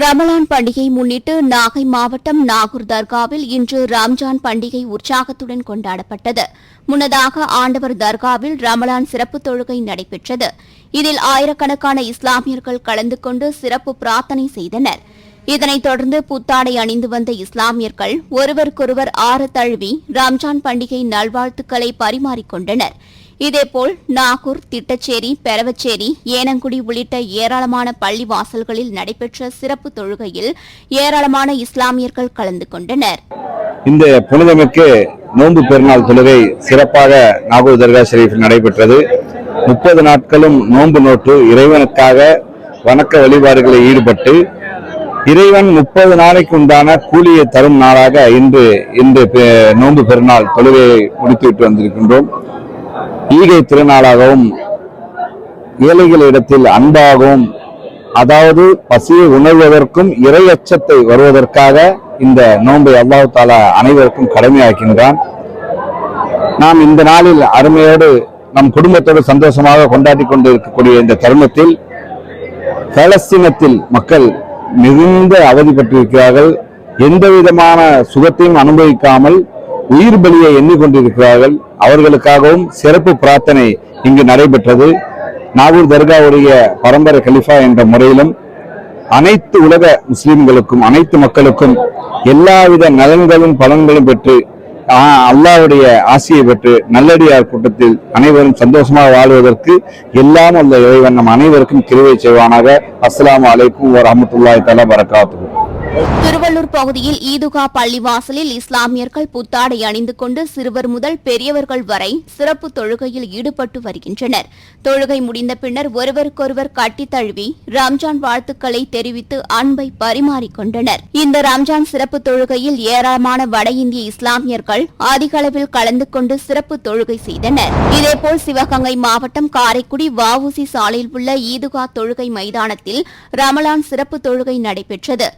ரமலான் பண்டிகை முன்னிட்டு நாகை மாவட்டம் நாகூர் தர்காவில் இன்று ரம்ஜான் பண்டிகை உற்சாகத்துடன் கொண்டாடப்பட்டது. முன்னதாக ஆண்டவர் தர்காவில் ரமலான் சிறப்பு தொழுகை நடைபெற்றது. இதில் ஆயிரக்கணக்கான இஸ்லாமியர்கள் கலந்து கொண்டு சிறப்பு பிரார்த்தனை செய்தனர். இதனைத் தொடர்ந்து புத்தாடை அணிந்து வந்த இஸ்லாமியர்கள் ஒருவருக்கொருவர் ஆறு தழுவி ரம்ஜான் பண்டிகை நல்வாழ்த்துக்களை பரிமாறிக்கொண்டனர். இதேபோல் நாகூர் திட்டச்சேரி பெரவச்சேரி ஏனங்குடி உள்ளிட்ட ஏராளமான பள்ளி வாசல்களில் நடைபெற்ற சிறப்பு தொழுகையில் ஏராளமான இஸ்லாமியர்கள் கலந்து கொண்டனர். இந்த புனிதமிக்கு நோன்பு பெருநாள் தொழுகை சிறப்பாக நாகூர் தர்கா ஷெரீஃபில் நடைபெற்றது. முப்பது நாட்களும் நோன்பு நோட்டு இறைவனுக்காக வணக்க வழிபாடுகளில் ஈடுபட்டு இறைவன் முப்பது நாளைக்கு உண்டான கூலியை தரும் நாளாக இன்று இன்று நோன்பு பெருநாள் தொழுகையை முடித்துவிட்டு வந்திருக்கின்றோம். ஈகை திருநாளாகவும் ஏழைகளிடத்தில் அன்பாகவும் அதாவது பசியை உணர்வதற்கும் இறை அச்சத்தை வருவதற்காக இந்த நோன்பை அல்லாஹு தாலா அனைவருக்கும் கடமையாக்கின்றான். நாம் இந்த நாளில் அருமையோடு நம் குடும்பத்தோடு சந்தோஷமாக கொண்டாடி கொண்டு இருக்கக்கூடிய இந்த தருணத்தில் பலஸ்தீனத்தில் மக்கள் மிகுந்த அவதிப்பட்டிருக்கிறார்கள் எந்த விதமான சுகத்தையும் அனுபவிக்காமல் உயிர் பலியை எண்ணிக்கொண்டிருக்கிறார்கள் அவர்களுக்காகவும் சிறப்பு பிரார்த்தனை இங்கு நடைபெற்றது. நாகூர் தர்காவுடைய பரம்பரை கலிஃபா என்ற முறையிலும் அனைத்து உலக முஸ்லிம்களுக்கும் அனைத்து மக்களுக்கும் எல்லாவித நலன்களும் பலன்களும் பெற்று அல்லாவுடைய அல்லாஹ்வுடைய ஆசியை பெற்று நல்லடியார் கூட்டத்தில் அனைவரும் சந்தோஷமாக வாழ்வதற்கு எல்லாம் அந்த இறைவன் நம் அனைவருக்கும் கிருவை செய்வானாக. அஸ்ஸலாமு அலைக்கும் வரஹ்மத்துல்லாஹி தலா பரகாத்துஹு. திருவள்ளூர் பகுதியில் ஈதுகா பள்ளிவாசலில் இஸ்லாமியர்கள் புத்தாடை அணிந்து கொண்டு சிறுவர் முதல் பெரியவர்கள் வரை சிறப்பு தொழுகையில் ஈடுபட்டு வருகின்றனர். தொழுகை முடிந்த பின்னர் ஒருவருக்கொருவர் கட்டி தழுவி ரம்ஜான் வாழ்த்துக்களை தெரிவித்து அன்பை பரிமாறிக்கொண்டனர் இந்த ரம்ஜான் சிறப்பு தொழுகையில் ஏராளமான வட இந்திய இஸ்லாமியர்கள் அதிக அளவில் கலந்து கொண்டு சிறப்பு தொழுகை செய்தனர். இதேபோல் சிவகங்கை மாவட்டம் காரைக்குடி வஉசி சாலையில் உள்ள ஈதுகா தொழுகை மைதானத்தில் ரமலான் சிறப்பு தொழுகை நடைபெற்றது.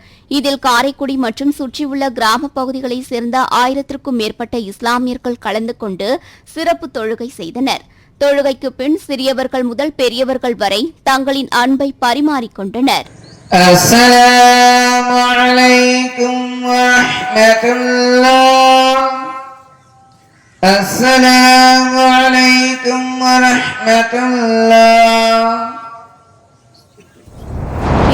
இதில் காரைக்குடி மற்றும் சுற்றியுள்ள கிராம பகுதிகளைச் சேர்ந்த ஆயிரத்திற்கும் மேற்பட்ட இஸ்லாமியர்கள் கலந்து கொண்டு சிறப்பு தொழுகை செய்தனர் தொழுகைக்கு பின் சிறியவர்கள் முதல் பெரியவர்கள் வரை தங்களின் அன்பை பரிமாறிக்கொண்டனர் السلام عليكم ورحمة الله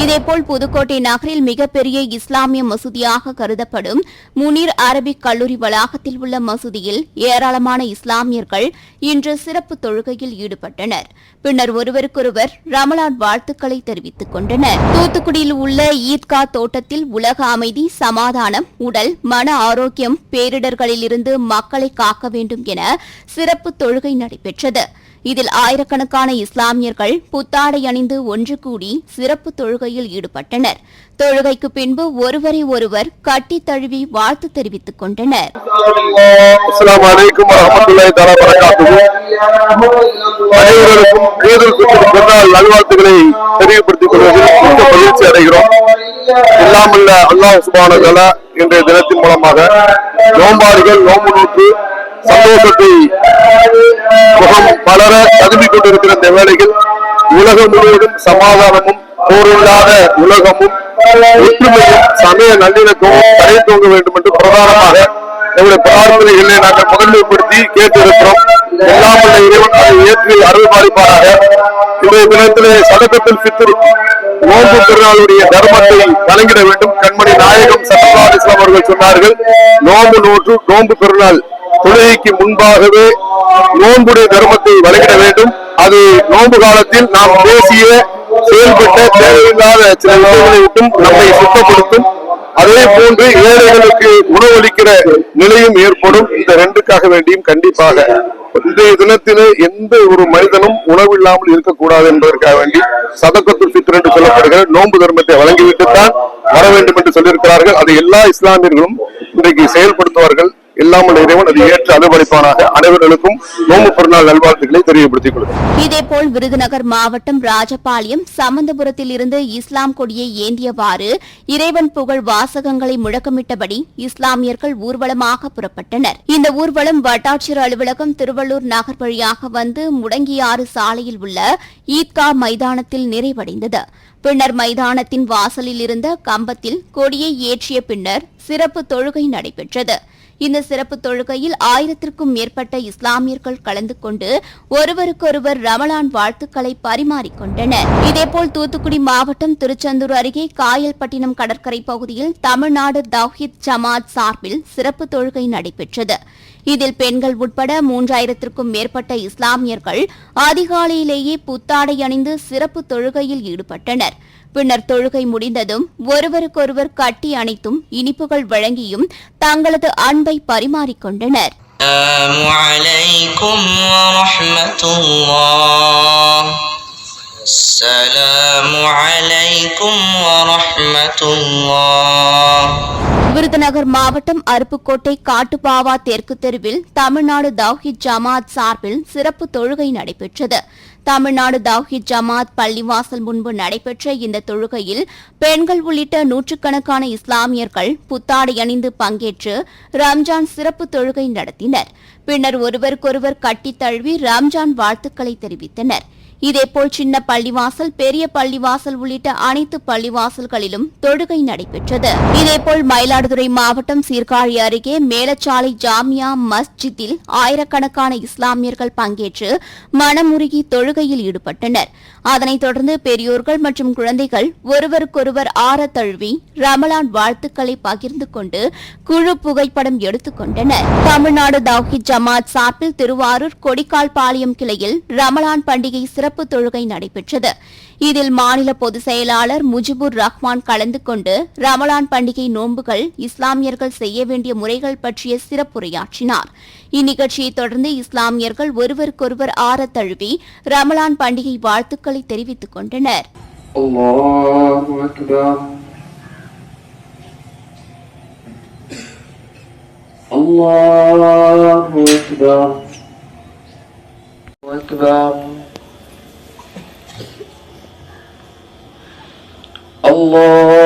இதேபோல் புதுக்கோட்டை நகரில் மிகப்பெரிய இஸ்லாமிய மசூதியாக கருதப்படும் முனீர் அரபிக் கல்லூரி வளாகத்தில் உள்ள மசூதியில் ஏராளமான இஸ்லாமியர்கள் இன்று சிறப்பு தொழுகையில் ஈடுபட்டனர். பின்னர் ஒருவருக்கொருவர் ரமலான் வாழ்த்துக்களை தெரிவித்துக் கொண்டனர். தூத்துக்குடியில் உள்ள ஈத்கா தோட்டத்தில் உலக அமைதி சமாதானம் உடல் மன ஆரோக்கியம் பேரிடர்களிலிருந்து மக்களை காக்க வேண்டும் என சிறப்பு தொழுகை நடைபெற்றது. இதில் ஆயிரக்கணக்கான இஸ்லாமியர்கள் புத்தாடை அணிந்து ஒன்று கூடி சிறப்பு தொழுகையில் ஈடுபட்டனர். தொழுகைக்கு பின்பு ஒருவரை ஒருவர் கட்டி தழுவி வாழ்த்து தெரிவித்துக் கொண்டனர். நல்வாழ்த்துக்களை கொள்வதில் மிக்க மகிழ்ச்சி அடைகிறோம். இல்லாமல்ல அல்லாஹ் இன்றைய தினத்தின் மூலமாக நோம்பாடுகள் நோம்பு நோக்கு சந்தோஷத்தை முகம் மலர ததும்பிக் கொண்டிருக்கிற இந்த வேளையில் உலகம் முழுவதும் சமாதானமும் போரில்லாத உலகமும் ஒற்றுமையும் சமய நல்லிணக்கமும் தழைத்தோங்க வேண்டும் என்று பிரதானமாக நம்முடைய பிரார்த்தனைகளை நாங்கள் முதன்மைப்படுத்தி கேட்டிருக்கிறோம். எல்லாம் இறைவன் அதை ஏற்றி அருள் பாதிப்பாராக இன்றைய தினத்திலே சதக்கத்தில் சித்திரு நோன்பு பெருநாளுடைய தர்மத்தை வழங்கிட வேண்டும். கண்மணி நாயகம் சல்லா இஸ்லாம் அவர்கள் சொன்னார்கள் நோன்பு நோற்று நோன்பு பெருநாள். தொழுகைக்கு முன்பாகவே நோன்புடைய தர்மத்தை வழங்கிட வேண்டும். அது நோன்பு காலத்தில் நாம் பேசிய செயல்பட்ட தேவையில்லாத சில விஷயங்களை விட்டும் நம்மை சுத்தப்படுத்தும். அதே போன்று ஏழைகளுக்கு உணவளிக்கிற நிலையும் ஏற்படும். இந்த ரெண்டுக்காக வேண்டியும் கண்டிப்பாக இன்றைய தினத்திலே எந்த ஒரு மனிதனும் உணவில்லாமல் இருக்கக்கூடாது என்பதற்காக வேண்டி சதக்கத்துல் ஃபித்ர் என்று சொல்லப்படுகிற நோன்பு தர்மத்தை வழங்கிவிட்டு தான் வர வேண்டும் என்று சொல்லியிருக்கிறார்கள். அதை எல்லா இஸ்லாமியர்களும் இன்றைக்கு செயல்படுத்துவார்கள். இல்லாமல் இறைவன் அதை ஏற்று அனுபவிப்பானாக. அனைவர்களுக்கும் நோம்பு பெருநாள் நல்வாழ்த்துக்களை தெரியப்படுத்திக் கொள்கிறேன். இதேபோல் விருதுநகர் மாவட்டம் ராஜபாளையம் சம்பந்தபுரத்தில் இருந்து இஸ்லாம் கொடியை ஏந்தியவாறு இறைவன் புகழ் வாசகங்களை முழக்கமிட்டபடி இஸ்லாமியர்கள் ஊர்வலமாக புறப்பட்டனர். இந்த ஊர்வலம் வட்டாட்சியர் அலுவலகம் திருவள்ளூர் நகர் வழியாக வந்து முடங்கியாறு சாலையில் உள்ள ஈத்கா மைதானத்தில் நிறைவடைந்தது. பின்னர் மைதானத்தின் வாசலில் இருந்த கம்பத்தில் கொடியை ஏற்றிய பின்னர் சிறப்பு தொழுகை நடைபெற்றது. இந்த சிறப்பு தொழுகையில் ஆயிரத்திற்கும் மேற்பட்ட இஸ்லாமியர்கள் கலந்து கொண்டு ஒருவருக்கொருவர் ரமலான் வாழ்த்துக்களை பரிமாறிக்கொண்டனர். இதேபோல் தூத்துக்குடி மாவட்டம் திருச்செந்தூர் அருகே காயல்பட்டினம் கடற்கரை பகுதியில் தமிழ்நாடு தவ்ஹித் ஜமாத் சார்பில் சிறப்பு தொழுகை நடைபெற்றது. இதில் பெண்கள் உட்பட மூன்றாயிரத்திற்கும் மேற்பட்ட இஸ்லாமியர்கள் அதிகாலையிலேயே புத்தாடை அணிந்து சிறப்பு தொழுகையில் ஈடுபட்டனர். பின்னர் தொழுகை முடிந்ததும் ஒருவருக்கொருவர் கட்டி அணைத்தும் இனிப்புகள் வழங்கியும் தங்களது அன்பை பரிமாறிக்கொண்டனர் السلام عليكم ورحمة الله விருதுநகர் மாவட்டம் அருப்புக்கோட்டை காட்டுப்பாவா தெற்கு தெருவில் தமிழ்நாடு தவ்ஹித் ஜமாத் சார்பில் சிறப்பு தொழுகை நடைபெற்றது. தமிழ்நாடு தவ்ஹித் ஜமாத் பள்ளிவாசல் முன்பு நடைபெற்ற இந்த தொழுகையில் பெண்கள் உள்ளிட்ட நூற்றுக்கணக்கான இஸ்லாமியர்கள் புத்தாடை அணிந்து பங்கேற்று ரம்ஜான் சிறப்பு தொழுகை நடத்தினர். பின்னர் ஒருவருக்கொருவர் கட்டித் தழுவி ரம்ஜான் வாழ்த்துக்களை தெரிவித்தனர். இதேபோல் சின்ன பள்ளிவாசல் பெரிய பள்ளிவாசல் உள்ளிட்ட அனைத்து பள்ளிவாசல்களிலும் தொழுகை நடைபெற்றது. இதேபோல் மயிலாடுதுறை மாவட்டம் சீர்காழி அருகே மேலச்சாலை ஜாமியா மஸ்ஜித்தில் ஆயிரக்கணக்கான இஸ்லாமியர்கள் பங்கேற்று மனமுருகி தொழுகையில் ஈடுபட்டனர். அதனைத் தொடர்ந்து பெரியோர்கள் மற்றும் குழந்தைகள் ஒருவருக்கொருவர் ஆற தழுவி ரமலான் வாழ்த்துக்களை பகிர்ந்து கொண்டு குழு புகைப்படம் எடுத்துக் கொண்டனர். தமிழ்நாடு தௌஹித் ஜமாத் சார்பில் திருவாரூர் கொடிக்கால் பாளையம் கிளையில் ரமலான் பண்டிகை சிறப்பு தொழுகை நடைபெற்றது இதில் மாநில பொதுச் செயலாளர் முஜிபுர் ரஹ்மான் கலந்து கொண்டு ரமலான் பண்டிகை நோன்புகள் இஸ்லாமியர்கள் செய்ய வேண்டிய முறைகள் பற்றிய சிறப்புரையாற்றினார் இந்நிகழ்ச்சியைத் தொடர்ந்து இஸ்லாமியர்கள் ஒருவருக்கொருவர் ஆற தழுவி ரமலான் பண்டிகை வாழ்த்துக்களை தெரிவித்துக் கொண்டனர் الله أكبر الله أكبر أكبر الله